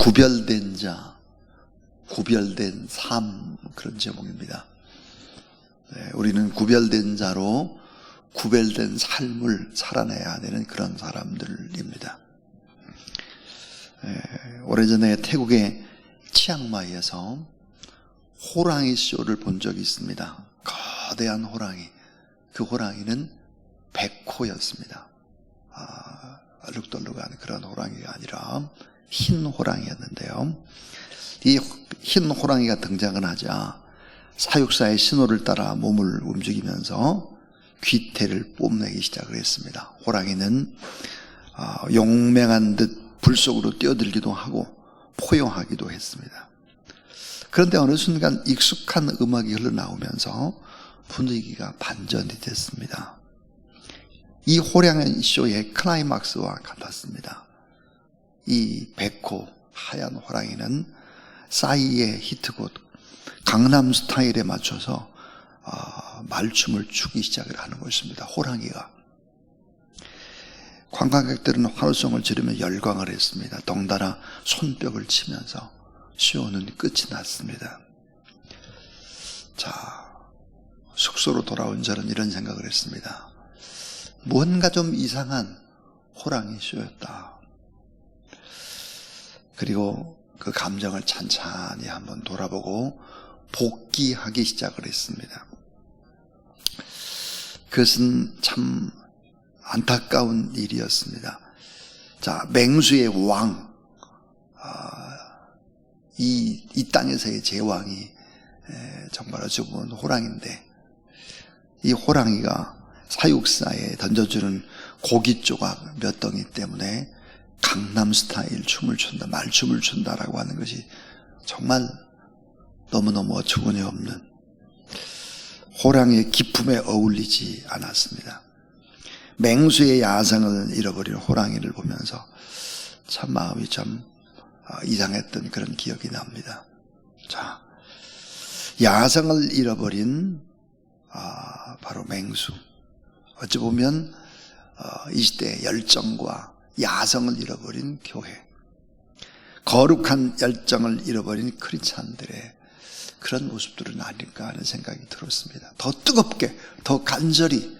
구별된 자, 구별된 삶 그런 제목입니다. 네, 우리는 구별된 자로 구별된 삶을 살아내야 되는 그런 사람들입니다. 네, 오래전에 태국의 치앙마이에서 호랑이 쇼를 본 적이 있습니다. 거대한 호랑이. 그 호랑이는 백호였습니다. 아, 얼룩덜룩한 그런 호랑이가 아니라 흰 호랑이였는데요. 이 흰 호랑이가 등장을 하자 사육사의 신호를 따라 몸을 움직이면서 귀태를 뽐내기 시작을 했습니다. 호랑이는 아, 용맹한 듯 불속으로 뛰어들기도 하고 포용하기도 했습니다. 그런데 어느 순간 익숙한 음악이 흘러나오면서 분위기가 반전이 됐습니다. 이 호랑이 쇼의 클라이막스와 같았습니다. 이 백호 하얀 호랑이는 싸이의 히트곡 강남 스타일에 맞춰서 어, 말춤을 추기 시작을 하는 것입니다. 호랑이가 관광객들은 환호성을 지르며 열광을 했습니다. 덩달아 손뼉을 치면서 쇼는 끝이 났습니다. 자, 숙소로 돌아온 저는 이런 생각을 했습니다. 뭔가 좀 이상한 호랑이 쇼였다. 그리고 그 감정을 찬찬히 한번 돌아보고 복귀하기 시작을 했습니다. 그것은 참 안타까운 일이었습니다. 자, 맹수의 왕, 아, 이, 이 땅에서의 제왕이 정말 어찌 보면 호랑인데, 이 호랑이가 사육사에 던져주는 고기 조각 몇 덩이 때문에 강남 스타일 춤을 춘다, 말춤을 춘다라고 하는 것이 정말 너무너무 어처구니 없는 호랑이의 기품에 어울리지 않았습니다. 맹수의 야성을 잃어버린 호랑이를 보면서 참 마음이 참 어, 이상했던 그런 기억이 납니다. 자, 야성을 잃어버린 아, 바로 맹수. 어찌 보면 어, 이 시대의 열정과 야성을 잃어버린 교회, 거룩한 열정을 잃어버린 크리스찬들의 그런 모습들은 아닐까 하는 생각이 들었습니다. 더 뜨겁게, 더 간절히,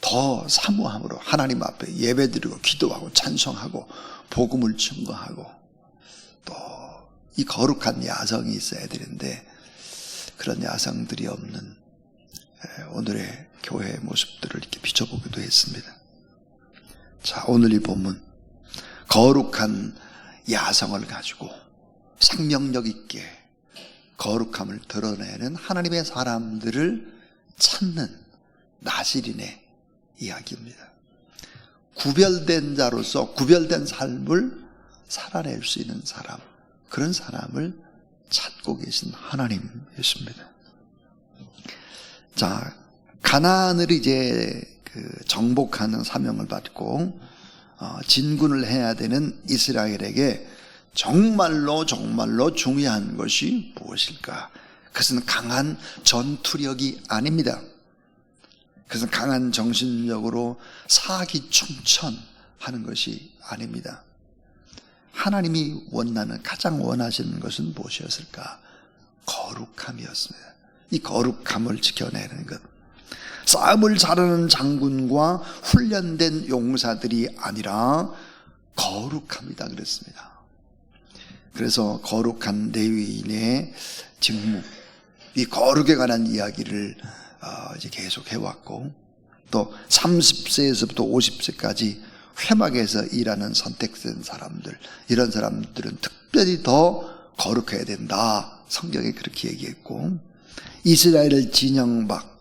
더 사모함으로 하나님 앞에 예배드리고 기도하고 찬송하고 복음을 증거하고 또 이 거룩한 야성이 있어야 되는데 그런 야성들이 없는 오늘의 교회의 모습들을 이렇게 비춰보기도 했습니다. 자, 오늘 이 본문 거룩한 야성을 가지고 생명력 있게 거룩함을 드러내는 하나님의 사람들을 찾는 나시린의 이야기입니다. 구별된 자로서 구별된 삶을 살아낼 수 있는 사람, 그런 사람을 찾고 계신 하나님이십니다. 자, 가나안을 이제 그 정복하는 사명을 받고 어, 진군을 해야 되는 이스라엘에게 정말로 정말로 중요한 것이 무엇일까? 그것은 강한 전투력이 아닙니다. 그것은 강한 정신력으로 사기충천 하는 것이 아닙니다. 하나님이 원하는 가장 원하시는 것은 무엇이었을까? 거룩함이었습니다. 이 거룩함을 지켜내는 것. 싸움을 잘하는 장군과 훈련된 용사들이 아니라 거룩합니다. 그랬습니다. 그래서 거룩한 레위인의 직무, 이 거룩에 관한 이야기를 어, 이제 계속 해왔고, 또 30세에서부터 50세까지 회막에서 일하는 선택된 사람들, 이런 사람들은 특별히 더 거룩해야 된다. 성경에 그렇게 얘기했고, 이스라엘을 진영 밖,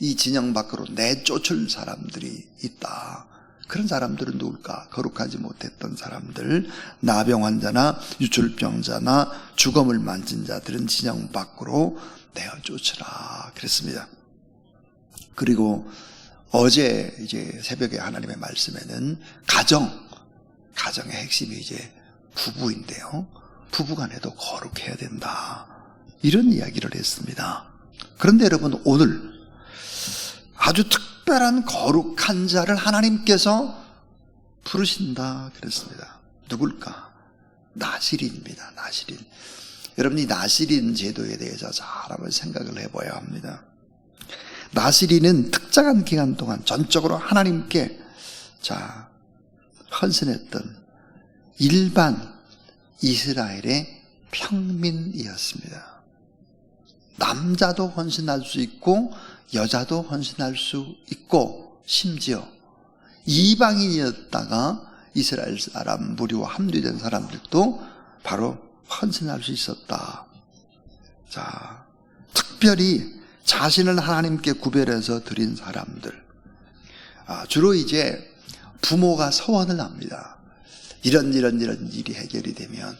이 진영 밖으로 내쫓을 사람들이 있다. 그런 사람들은 누굴까? 거룩하지 못했던 사람들, 나병 환자나 유출병자나 죽음을 만진 자들은 진영 밖으로 내어 쫓으라. 그랬습니다. 그리고 어제 이제 새벽에 하나님의 말씀에는 가정, 가정의 핵심이 이제 부부인데요. 부부 간에도 거룩해야 된다. 이런 이야기를 했습니다. 그런데 여러분, 오늘 아주 특별한 거룩한 자를 하나님께서 부르신다 그랬습니다. 누굴까? 나시린입니다. 나시린. 여러분이 나시린 제도에 대해서 잘 한번 생각을 해봐야 합니다. 나시린은 특정한 기간 동안 전적으로 하나님께 자 헌신했던 일반 이스라엘의 평민이었습니다. 남자도 헌신할 수 있고 여자도 헌신할 수 있고 심지어 이방인이었다가 이스라엘 사람 무리와 합류된 사람들도 바로 헌신할 수 있었다. 자, 특별히 자신을 하나님께 구별해서 드린 사람들. 아, 주로 이제 부모가 서원을 합니다. 이런 이런 이런 일이 해결이 되면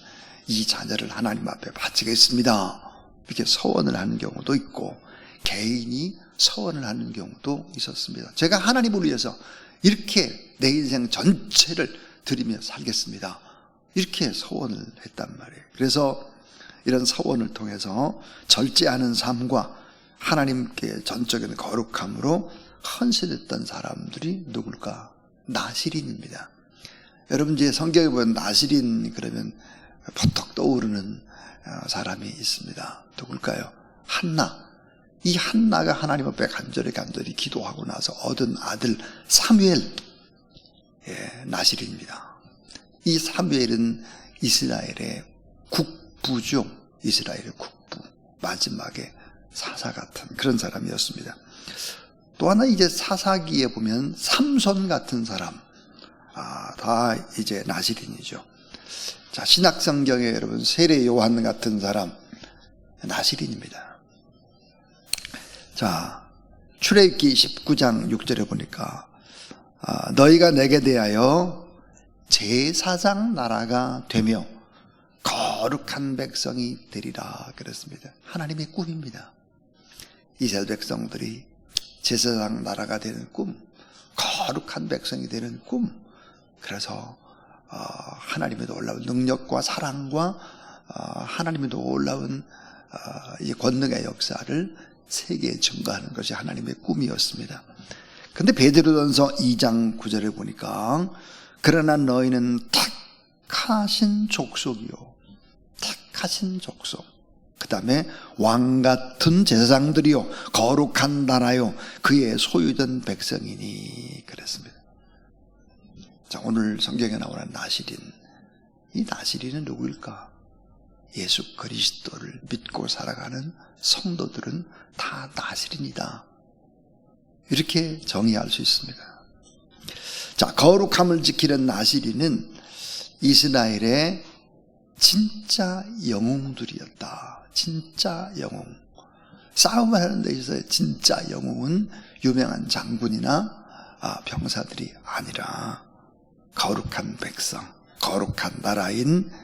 이 자녀를 하나님 앞에 바치겠습니다. 이렇게 서원을 하는 경우도 있고 개인이 서원을 하는 경우도 있었습니다. 제가 하나님을 위해서 이렇게 내 인생 전체를 드리며 살겠습니다. 이렇게 서원을 했단 말이에요. 그래서 이런 서원을 통해서 절제하는 삶과 하나님께 전적인 거룩함으로 헌신했던 사람들이 누굴까? 나시린입니다. 여러분 이제 성경에 보면 나시린 그러면 버떡 떠오르는 어, 사람이 있습니다. 누굴까요? 한나. 이 한나가 하나님 앞에 간절히 간절히 기도하고 나서 얻은 아들 사무엘 예, 나시린입니다. 이 사무엘은 이스라엘의 국부죠. 이스라엘의 국부. 마지막에 사사 같은 그런 사람이었습니다. 또 하나 이제 사사기에 보면 삼손 같은 사람. 아, 다 이제 나시린이죠. 자, 신약 성경에 여러분 세례 요한 같은 사람 나시린입니다. 자, 출애굽기 19장 6절에 보니까 아, 너희가 내게 대하여 제사장 나라가 되며 거룩한 백성이 되리라 그랬습니다. 하나님의 꿈입니다. 이스라엘 백성들이 제사장 나라가 되는 꿈, 거룩한 백성이 되는 꿈. 그래서 어, 하나님의 놀라운 능력과 사랑과 어, 하나님의 놀라운 어, 이 권능의 역사를 세계에 증거하는 것이 하나님의 꿈이었습니다. 근데 베드로전서 2장 9절에 보니까 그러나 너희는 택하신 족속이요. 택하신 족속. 그 다음에 왕 같은 제사장들이요. 거룩한 나라요. 그의 소유된 백성이니. 그랬습니다. 자, 오늘 성경에 나오는 나시린. 이 나시린은 누구일까? 예수 그리스도를 믿고 살아가는 성도들은 다 나시린이다. 이렇게 정의할 수 있습니다. 자, 거룩함을 지키는 나시린은 이스라엘의 진짜 영웅들이었다. 진짜 영웅. 싸움을 하는 데 있어서 진짜 영웅은 유명한 장군이나 아, 병사들이 아니라 거룩한 백성, 거룩한 나라인 아,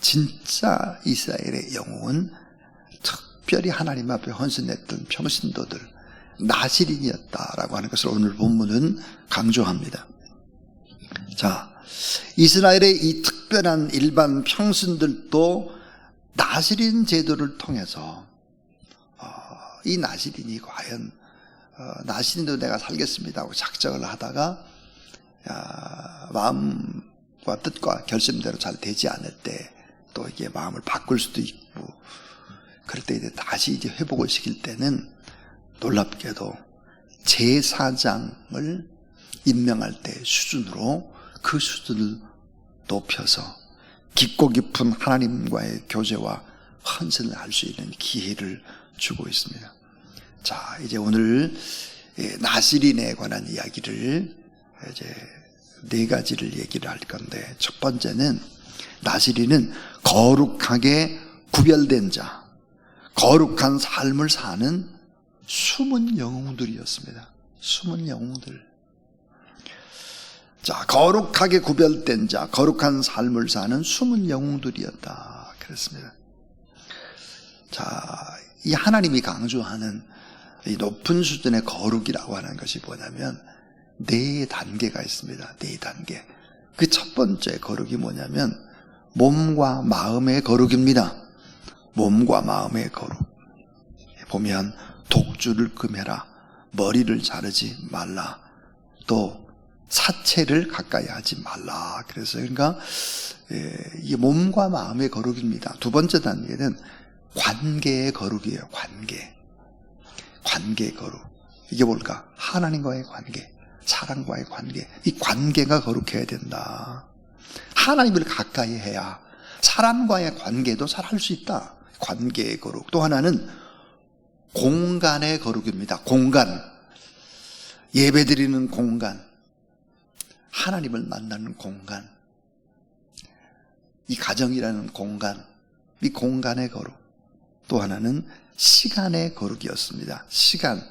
진짜 이스라엘의 영웅은 특별히 하나님 앞에 헌신했던 평신도들, 나시린이었다라고 하는 것을 오늘 본문은 강조합니다. 자, 이스라엘의 이 특별한 일반 평신들도 나시린 제도를 통해서 어, 이 나시린이 과연 어, 나시린도 내가 살겠습니다 하고 작정을 하다가 야, 마음 과 뜻과 결심대로 잘 되지 않을 때 또 이게 마음을 바꿀 수도 있고 그럴 때 이제 다시 이제 회복을 시킬 때는 놀랍게도 제사장을 임명할 때 수준으로 그 수준을 높여서 깊고 깊은 하나님과의 교제와 헌신을 할 수 있는 기회를 주고 있습니다. 자, 이제 오늘 나시린에 관한 이야기를 이제 네 가지를 얘기를 할 건데 첫 번째는 나시린은 거룩하게 구별된 자, 거룩한 삶을 사는 숨은 영웅들이었습니다. 숨은 영웅들. 자, 거룩하게 구별된 자, 거룩한 삶을 사는 숨은 영웅들이었다. 그랬습니다. 자, 이 하나님이 강조하는 이 높은 수준의 거룩이라고 하는 것이 뭐냐면 네 단계가 있습니다. 네 단계. 그 첫 번째 거룩이 뭐냐면 몸과 마음의 거룩입니다. 몸과 마음의 거룩. 보면 독주를 금해라. 머리를 자르지 말라. 또 사체를 가까이 하지 말라. 그래서 그러니까 예, 이게 몸과 마음의 거룩입니다. 두 번째 단계는 관계의 거룩이에요. 관계. 관계의 거룩. 이게 뭘까? 하나님과의 관계, 사랑과의 관계. 이 관계가 거룩해야 된다. 하나님을 가까이 해야 사람과의 관계도 잘 할 수 있다. 관계의 거룩. 또 하나는 공간의 거룩입니다. 공간. 예배 드리는 공간. 하나님을 만나는 공간. 이 가정이라는 공간. 이 공간의 거룩. 또 하나는 시간의 거룩이었습니다. 시간.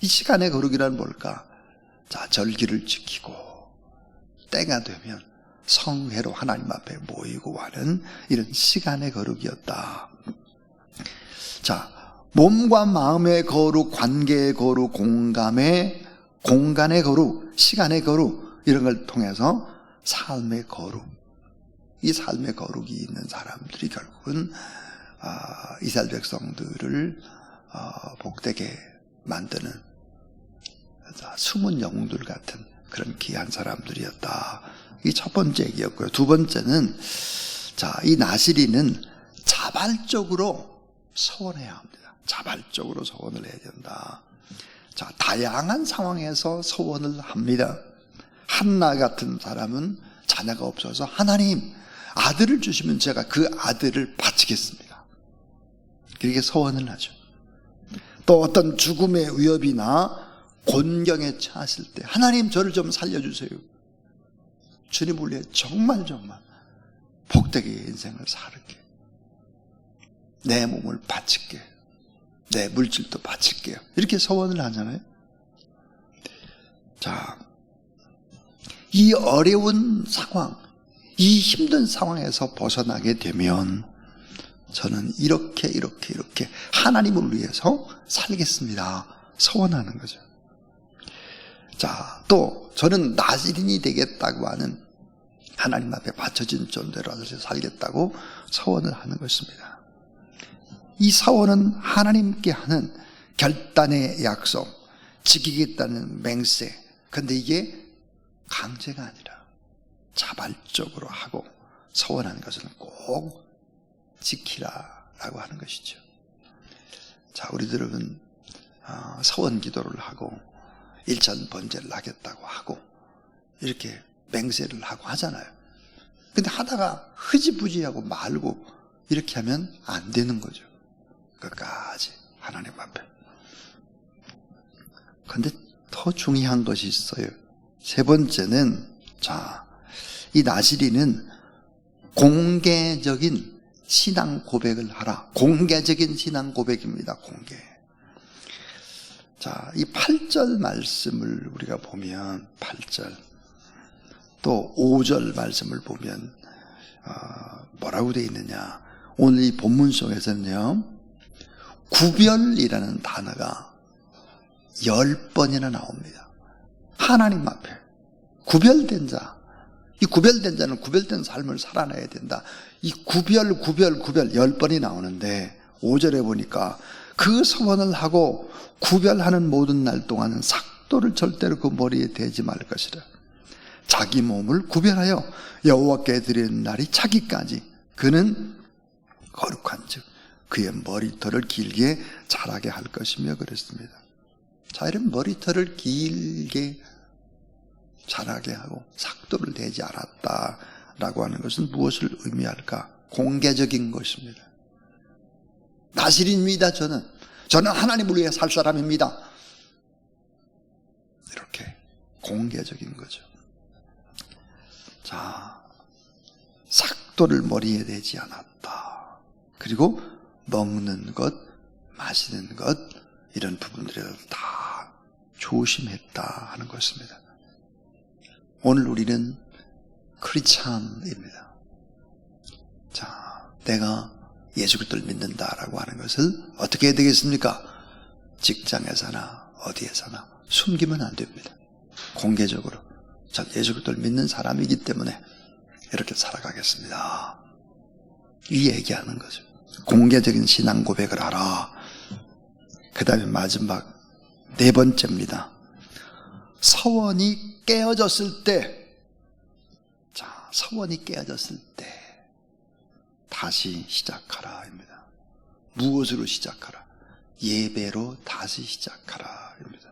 이 시간의 거룩이란 뭘까? 자, 절기를 지키고, 때가 되면 성회로 하나님 앞에 모이고 하는 이런 시간의 거룩이었다. 자, 몸과 마음의 거룩, 관계의 거룩, 공감의, 공간의 거룩, 시간의 거룩, 이런 걸 통해서 삶의 거룩, 이 삶의 거룩이 있는 사람들이 결국은 아, 이스라엘 백성들을 어, 복되게 만드는 숨은 영웅들 같은 그런 귀한 사람들이었다. 이 첫 번째 얘기였고요. 두 번째는 자, 이 나시리는 자발적으로 서원해야 합니다. 자발적으로 서원을 해야 된다. 자, 다양한 상황에서 서원을 합니다. 한나 같은 사람은 자녀가 없어서 하나님 아들을 주시면 제가 그 아들을 바치겠습니다. 그렇게 서원을 하죠. 또 어떤 죽음의 위협이나 곤경에 처했을 때 하나님 저를 좀 살려주세요. 주님을 위해 정말 정말 복되게 인생을 살게. 내 몸을 바칠게. 내 물질도 바칠게요. 이렇게 서원을 하잖아요. 자, 이 어려운 상황, 이 힘든 상황에서 벗어나게 되면 저는 이렇게 이렇게 이렇게 하나님을 위해서 살겠습니다. 서원하는 거죠. 자, 또 저는 나시린이 되겠다고 하는 하나님 앞에 바쳐진 존재로 살겠다고 서원을 하는 것입니다. 이 서원은 하나님께 하는 결단의 약속, 지키겠다는 맹세. 근데 이게 강제가 아니라 자발적으로 하고 서원하는 것은 꼭 지키라라고 하는 것이죠. 자, 우리들은 어, 서원 기도를 하고 일천 번제를 하겠다고 하고 이렇게 맹세를 하고 하잖아요. 근데 하다가 흐지부지하고 말고 이렇게 하면 안 되는 거죠. 끝까지 하나님 앞에. 근데 더 중요한 것이 있어요. 세 번째는 자, 이 나시리는 공개적인 신앙 고백을 하라. 공개적인 신앙 고백입니다. 공개. 자, 이 8절 말씀을 우리가 보면 8절 또 5절 말씀을 보면 어, 뭐라고 되어 있느냐? 오늘 이 본문 속에서는요. 구별이라는 단어가 10번이나 나옵니다. 하나님 앞에 구별된 자. 이 구별된 자는 구별된 삶을 살아내야 된다. 이 구별, 구별, 구별 10번이 나오는데 5절에 보니까 그 서원을 하고 구별하는 모든 날 동안은 삭도를 절대로 그 머리에 대지 말 것이라. 자기 몸을 구별하여 여호와께 드리는 날이 차기까지 그는 거룩한즉 그의 머리털을 길게 자라게 할 것이며 그랬습니다. 자, 이런 머리털을 길게 자라게 하고 삭도를 대지 않았다라고 하는 것은 무엇을 의미할까? 공개적인 것입니다. 나실입니다, 저는. 저는 하나님을 위해 살 사람입니다. 이렇게 공개적인 거죠. 자, 삭도를 머리에 대지 않았다. 그리고 먹는 것, 마시는 것, 이런 부분들에서 다 조심했다 하는 것입니다. 오늘 우리는 크리찬입니다. 자, 내가 예수 그리스도를 믿는다라고 하는 것을 어떻게 해야 되겠습니까? 직장에서나 어디에서나 숨기면 안 됩니다. 공개적으로 전 예수 그리스도를 믿는 사람이기 때문에 이렇게 살아가겠습니다. 이 얘기하는 거죠. 공개적인 신앙 고백을 하라. 그 다음에 마지막 네 번째입니다. 서원이 깨어졌을 때, 자, 서원이 깨어졌을 때, 다시 시작하라입니다. 무엇으로 시작하라? 예배로 다시 시작하라입니다.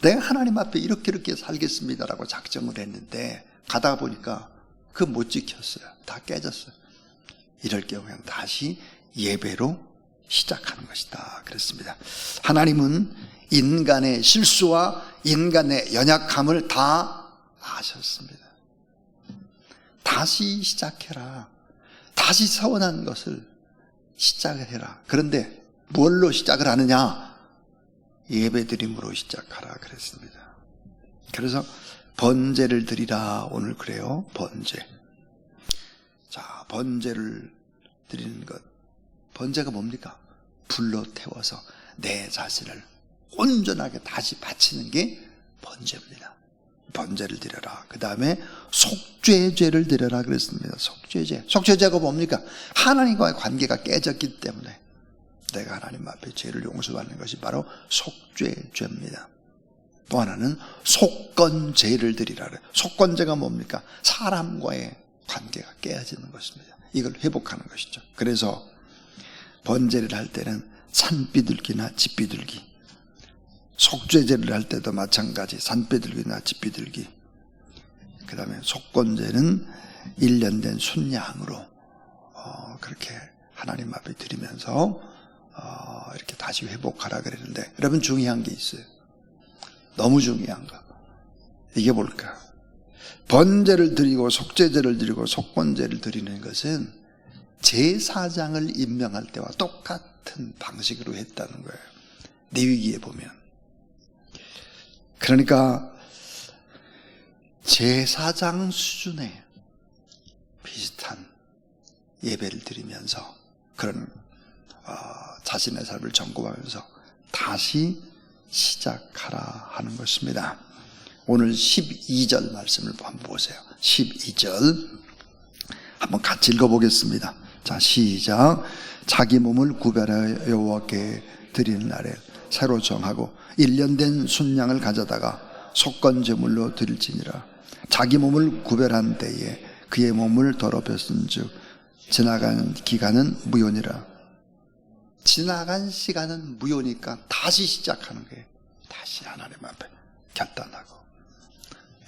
내가 하나님 앞에 이렇게 이렇게 살겠습니다라고 작정을 했는데 가다 보니까 그 못 지켰어요. 다 깨졌어요. 이럴 경우에 다시 예배로 시작하는 것이다. 그랬습니다. 하나님은 인간의 실수와 인간의 연약함을 다 아셨습니다. 다시 시작해라. 다시 서원한 것을 시작을 해라. 그런데 뭘로 시작을 하느냐? 예배드림으로 시작하라 그랬습니다. 그래서 번제를 드리라 오늘 그래요. 번제. 자, 번제를 드리는 것. 번제가 뭡니까? 불로 태워서 내 자신을 온전하게 다시 바치는 게 번제입니다. 번제를 드려라. 그 다음에 속죄죄를 드려라 그랬습니다. 속죄죄. 속죄죄가 뭡니까? 하나님과의 관계가 깨졌기 때문에 내가 하나님 앞에 죄를 용서받는 것이 바로 속죄죄입니다. 또 하나는 속건죄를 드리라. 속건죄가 뭡니까? 사람과의 관계가 깨어지는 것입니다. 이걸 회복하는 것이죠. 그래서 번제를 할 때는 산비둘기나 집비둘기 속죄제를 할 때도 마찬가지 산비둘기나 집비둘기. 그 다음에 속건제는 1년 된 순양으로 어, 그렇게 하나님 앞에 드리면서 어, 이렇게 다시 회복하라 그랬는데 여러분 중요한 게 있어요. 너무 중요한 거. 이게 뭘까? 번제를 드리고 속죄제를 드리고 속건제를 드리는 것은 제사장을 임명할 때와 똑같은 방식으로 했다는 거예요. 내위기에 보면 그러니까 제사장 수준의 비슷한 예배를 드리면서 그런 어, 자신의 삶을 점검하면서 다시 시작하라 하는 것입니다. 오늘 12절 말씀을 한번 보세요. 12절 한번 같이 읽어보겠습니다. 자 시작 자기 몸을 구별하여 여호와께 드리는 날에 새로 정하고 1년 된 순양을 가져다가 속건 제물로 드릴지니라. 자기 몸을 구별한 때에 그의 몸을 더럽혔은즉 지나간 기간은 무효니라. 지나간 시간은 무효니까 다시 시작하는 거예요. 다시 하나님 앞에 결단하고.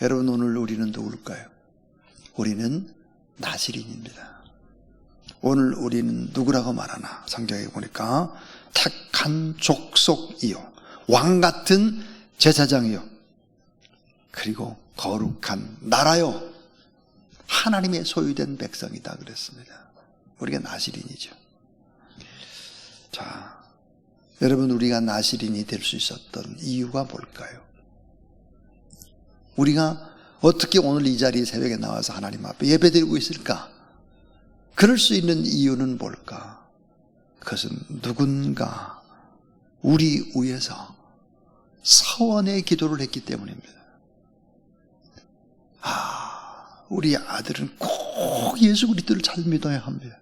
여러분 오늘 우리는 누굴까요? 우리는 나시린입니다. 오늘 우리는 누구라고 말하나? 성경에 보니까 택한 족속이요 왕 같은 제사장이요 그리고 거룩한 나라요 하나님의 소유된 백성이다 그랬습니다 우리가 나시린이죠 자 여러분 우리가 나시린이 될 수 있었던 이유가 뭘까요? 우리가 어떻게 오늘 이 자리에 새벽에 나와서 하나님 앞에 예배드리고 있을까? 그럴 수 있는 이유는 뭘까? 그것은 누군가 우리 위해서 서원의 기도를 했기 때문입니다. 아, 우리 아들은 꼭 예수 그리스도를 잘 믿어야 합니다.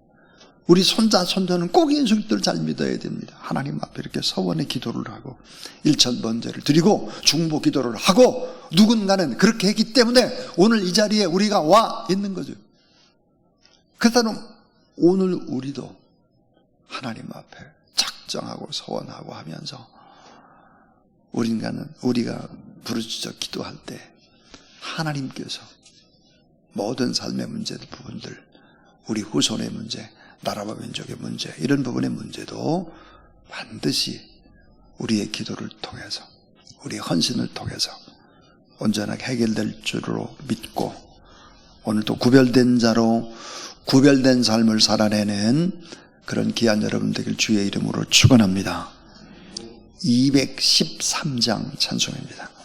우리 손자, 손자는 꼭 예수 그리스도를 잘 믿어야 됩니다. 하나님 앞에 이렇게 서원의 기도를 하고 일천 번제를 드리고 중보 기도를 하고 누군가는 그렇게 했기 때문에 오늘 이 자리에 우리가 와 있는 거죠. 그렇다면 오늘 우리도 하나님 앞에 작정하고 소원하고 하면서 우리가는 우리가 부르짖어 기도할 때 하나님께서 모든 삶의 문제 부분들 우리 후손의 문제 나라와 민족의 문제 이런 부분의 문제도 반드시 우리의 기도를 통해서 우리의 헌신을 통해서 온전하게 해결될 줄로 믿고 오늘도 구별된 자로 구별된 삶을 살아내는 그런 귀한 여러분들 주의 이름으로 축원합니다. 213장 찬송입니다.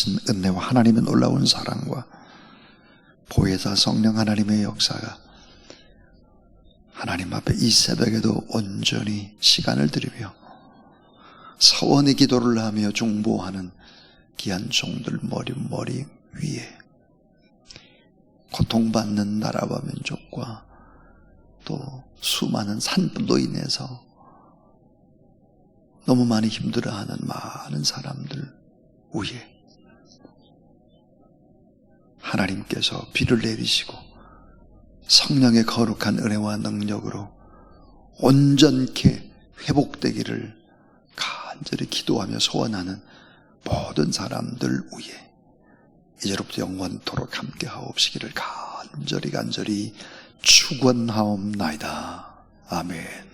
무한하신 은혜와 하나님의 놀라운 사랑과 보혜사 성령 하나님의 역사가 하나님 앞에 이 새벽에도 온전히 시간을 들이며 서원의 기도를 하며 중보하는 귀한 종들 머리 머리 위에 고통받는 나라와 민족과 또 수많은 산불로 인해서 너무 많이 힘들어하는 많은 사람들 위에 하나님께서 비를 내리시고 성령의 거룩한 은혜와 능력으로 온전케 회복되기를 간절히 기도하며 소원하는 모든 사람들 위에 이제로부터 영원토록 함께 하옵시기를 간절히 간절히 축원하옵나이다. 아멘.